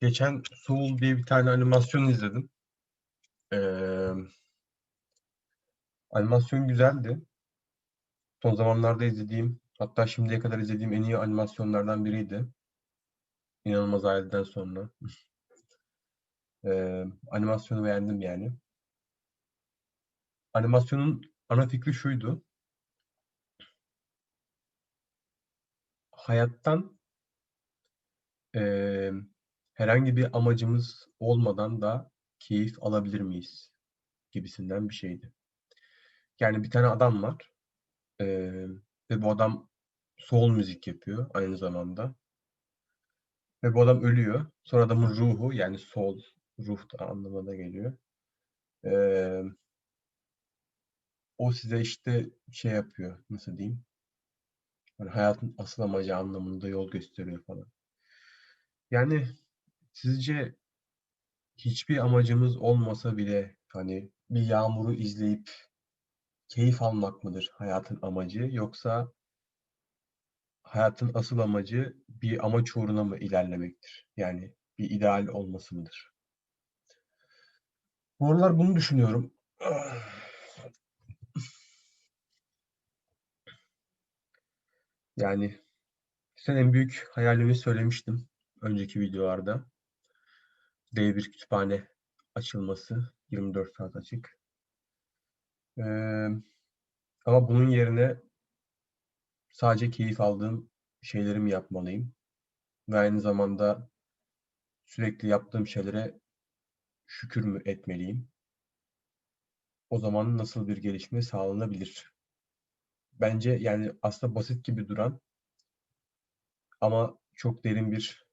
Geçen Soul diye bir tane animasyon izledim. Ee, animasyon güzeldi. Son zamanlarda izlediğim, hatta şimdiye kadar izlediğim en iyi animasyonlardan biriydi. İnanılmaz aileden sonra. Ee, animasyonu beğendim yani. Animasyonun ana fikri şuydu. Hayattan eee, herhangi bir amacımız olmadan da keyif alabilir miyiz? Gibisinden bir şeydi. Yani bir tane adam var. Eee, ve bu adam soul müzik yapıyor aynı zamanda. Ve bu adam ölüyor. Sonra adamın ruhu yani soul, ruh da anlamına geliyor. Eee, o size işte şey yapıyor, nasıl diyeyim? Hani hayatın asıl amacı anlamında yol gösteriyor falan. Yani sizce hiçbir amacımız olmasa bile hani bir yağmuru izleyip keyif almak mıdır hayatın amacı yoksa hayatın asıl amacı bir amaç uğruna mı ilerlemektir? Yani bir ideal olması mıdır? Bu aralar bunu düşünüyorum. Yani sen en büyük hayalimi söylemiştim önceki videolarda. D1 kütüphane açılması 24 saat açık. Ee, ama bunun yerine sadece keyif aldığım şeylerimi yapmalıyım. Ve aynı zamanda sürekli yaptığım şeylere şükür mü etmeliyim? O zaman nasıl bir gelişme sağlanabilir? Bence yani aslında basit gibi duran ama çok derin bir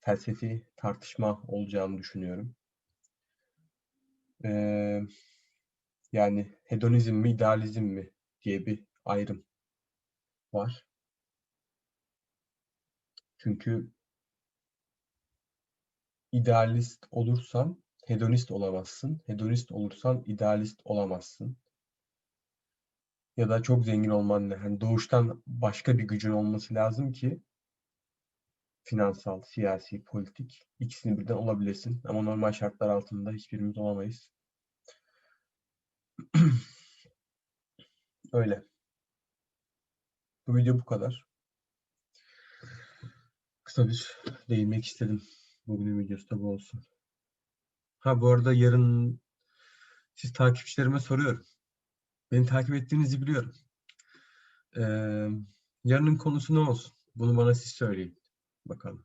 felsefi tartışma olacağını düşünüyorum. Ee, yani hedonizm mi, idealizm mi diye bir ayrım var. Çünkü idealist olursan hedonist olamazsın. Hedonist olursan idealist olamazsın. Ya da çok zengin olman. Yani doğuştan başka bir gücün olması lazım ki finansal, siyasi, politik ikisini birden olabilirsin. Ama normal şartlar altında hiçbirimiz olamayız. Öyle. Bu video bu kadar. Kısa bir değinmek istedim. Bugünün videosu da bu olsun. Ha bu arada yarın siz takipçilerime soruyorum. Beni takip ettiğinizi biliyorum. Ee, yarının konusu ne olsun? Bunu bana siz söyleyin. Bakalım.